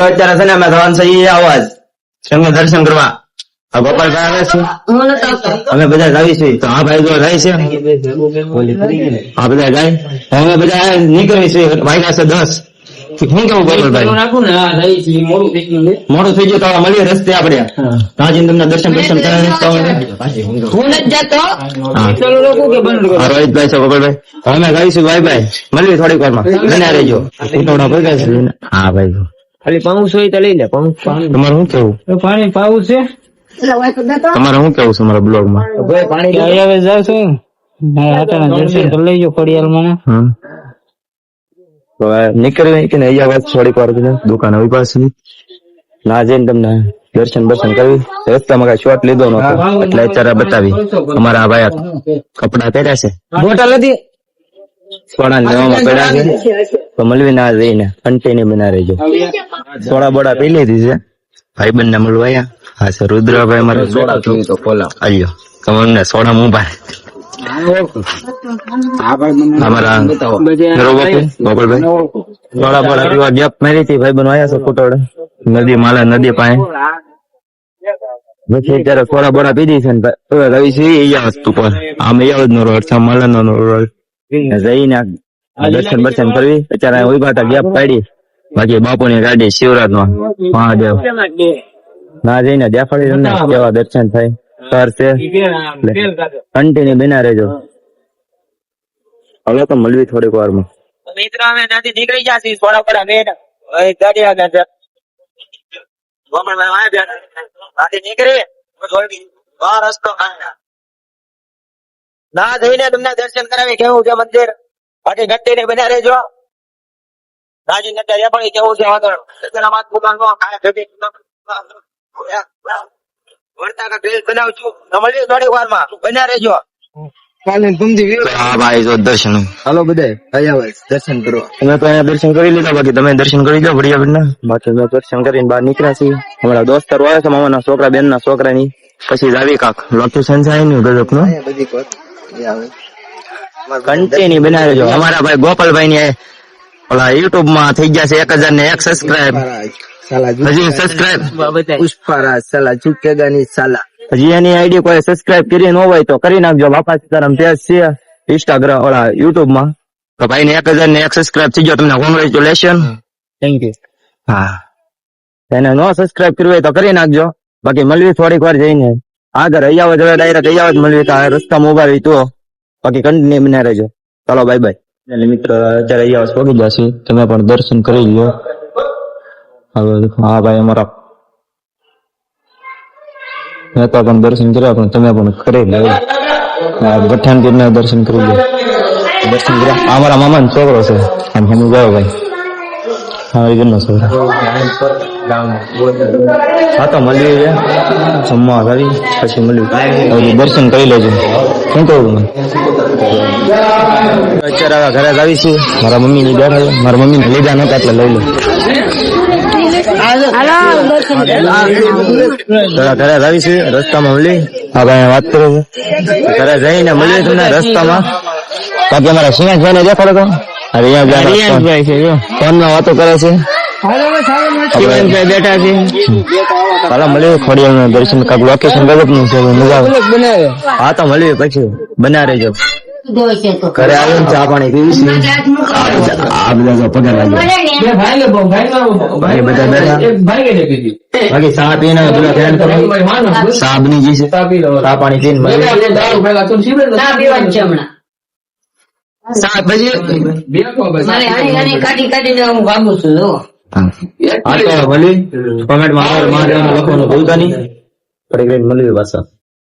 મિત્રો અત્યારે છે ને અમે થવાનું છે ઈ આવાજ. સંઘ દર્શન કરવા આ ગોપાલભાઈ આવે છે. અમે બધા જાવીશું તો આ ભાઈ જો જાય છે. આ બધા જાય અમે બધા નીકળીશું વાગ્યા છે દસ. શું કેવું ગોપાલભાઈ મોડું થઈ ગયું તો મળીએ રસ્તે આપણે. ત્યાં તમને દર્શન દર્શન કરાવીશ તો અમે- હું નથી જતો હા. ચાલુ રાખું કે બંધ કરું? હા, રોહિતભાઈ છે ગોપાલભાઈ અમે ગાઈશું ભાઈ ભાઈ. મળીએ થોડીક વારમાં. રહેજો. હા ભાઈ. ખાલી પાઉસ હોય તો લઈ લે પાઉસ તમારે શું કેવું? પાણી પાઉસ છે. તમારે શું કેવું છે મારા બ્લોગમાં? પાણી હવે જાવ છો દર્શન કરી લેજો તો હવે નીકળી કે અહીંયા વાત થોડીક વાર દુકાન આવી પાસે ના જઈને તમને દર્શન દર્શન કરવી રસ્તામાં કઈ શોર્ટ લીધો નતો એટલે અત્યારે બતાવી. અમારા ભાઈ કપડા પહેર્યા છે. બોટલ હતી? સોડા લેવામાં પડ્યા છે. તો મળવી ના જઈને કન્ટિન્યુ બના રહેજો. સોડા બોડા પી લીધી છે. ભાઈ બંને મળવાયા હા સર રુદ્રભાઈ મારે સોડા પીવી તો ખોલા આલ્યો. તમને સોડા મુંબા અમારા ગોપાલભાઈ સોડા બોડા પીવા ગેપ મારી હતી ભાઈ બનો આયા છે કુટોડે નદી માલા નદી પાસે. પછી અત્યારે સોડા બોડા પીધી છે ને ભાઈ, રવિ છે એ વસ્તુ પર. આમ અયાવદ નો રોડ છે માલા નો રોડ. જઈને દર્શન બર્શન કરવી? અત્યારે ઊભા હતા ગેપ પાડી. બાકી બાપુની ગાડી શિવરાજ નો મહાદેવ. ના જઈને દેખાડી તમને કેવા દર્શન થાય. સર છે. કન્ટિન્યુ બિના રહેજો. હવે તો મળવી થોડીક વારમાં. મિત્ર અમે ત્યાંથી નીકળી ગયા છીએ થોડા થોડા બેન ગાડી આગળ છે. ગોપાલભાઈ વાય બેઠા. ત્યાંથી નીકળી. થોડી વાર રસ્તો ના જઈને તમને દર્શન કરાવી. કેવું છે મંદિર? બાકી ઘંટી ને બન્યા રહેજો. રાજી ને પણ કેવું છે આગળ તેના દુકાન નો ખાય ભેગી વળતા ડ્રેસ બનાવું મળીએ થોડી વારમાં બન્યા રહેજો હા ભાઈ જો દર્શન. હાલો બધા દર્શન કરો. તમે તો અહીંયા દર્શન કરી લીધા બાકી તમે દર્શન કરી લો બાકી અમે દર્શન કરીને બહાર નીકળ્યા છીએ. અમારા દોસ્તારો આવે છે મામાના છોકરા બેન ના છોકરા ની પછી આવી કાક. લોટુ સંસાય એનું ગજબનું બધી કોટ આવે. કન્ટિન્યુ બનાવી જો અમારા ભાઈ ગોપાલભાઈ ને ઓલા યુટ્યુબમાં થઈ ગયા છે એક હજાર ને એક સબસ્ક્રાઇબ હજી સબસ્ક્રાઇબ પુષ્પારાજ સાલા ચુકેગા ની સાલા. હજી એની આઈડી કોઈ સબસ્ક્રાઇબ કરી ન હોય તો કરી નાખજો. બાપા સીતારામ પેજ છે ઇન્સ્ટાગ્રામ ઓલા યુટ્યુબમાં. તો ભાઈ ને એક હજાર ને એક સબસ્ક્રાઇબ થઈ ગયો. તમને કોંગ્રેચ્યુલેશન થેન્ક યુ હા. એને નો સબસ્ક્રાઇબ કર્યું હોય તો કરી નાખજો. બાકી મળવી થોડીક વાર જઈને. આગળ અહીંયા હવે ડાયરેક્ટ અહીંયા જ મળવી. તો આ રસ્તામાં ઊભા રહી તો. બાકી કન્ટિન્યુ બના રહેજો. ચાલો બાય બાય એટલે મિત્રો, અત્યારે અહીંયા પહોંચી જશે તમે પણ દર્શન કરી લ્યો. હવે હા, ભાઈ, અમારા મેં તો પણ દર્શન કર્યા, પણ તમે પણ કરી લો ગઠાણ ના દર્શન કરી લો દર્શન કર્યા. અમારા મામા છોકરો છે. આમ હમ જાઓ ભાઈ. ઘરનો છોકરો હા તો મળીએ છે જમવા કરી પછી મળ્યું દર્શન કરી લેજો. શું કહું અત્યારે ઘરે આવી છું. મારા મમ્મી લીધા મારા મમ્મી લીધા નતા એટલે લઈ લો. ઘરે આવી છે. રસ્તામાં મળી. હા ભાઈ વાત કરો છો. ઘરે જઈને મળીએ તમને રસ્તામાં. બાકી અમારા સિંહાસભાઈ ને દેખાડો તો. અરે રિયાસભાઈ છે ફોનમાં વાતો કરે છે? શિવાનભાઈ બેઠા છે. ચાલો મળીએ ખોડિયાર દર્શન કાંક લોકેશન ગજબનું છે મજા આવે. હા તો મળીએ પછી. બના રહેજો. તો ઘરે આવ્યો ચા પાણી પીવીશ છે. આ બધા જો પગાર લાગ્યો બધા બેઠા. ભાઈ બાકી ચા પીને બધા ધ્યાન કરો. ચા બની ગઈ છે. ચા પી લો ચા પાણી પીને મળીએ બજે તું બે કો બસ મારે હારી હારી કાઢી કાઢીને હું ભાગું છું જો હા તો ભલે. કોમેન્ટમાં આભાર લખવાનું ભૂલતા નહીં. થોડીક રહીને મળીએ પાછા.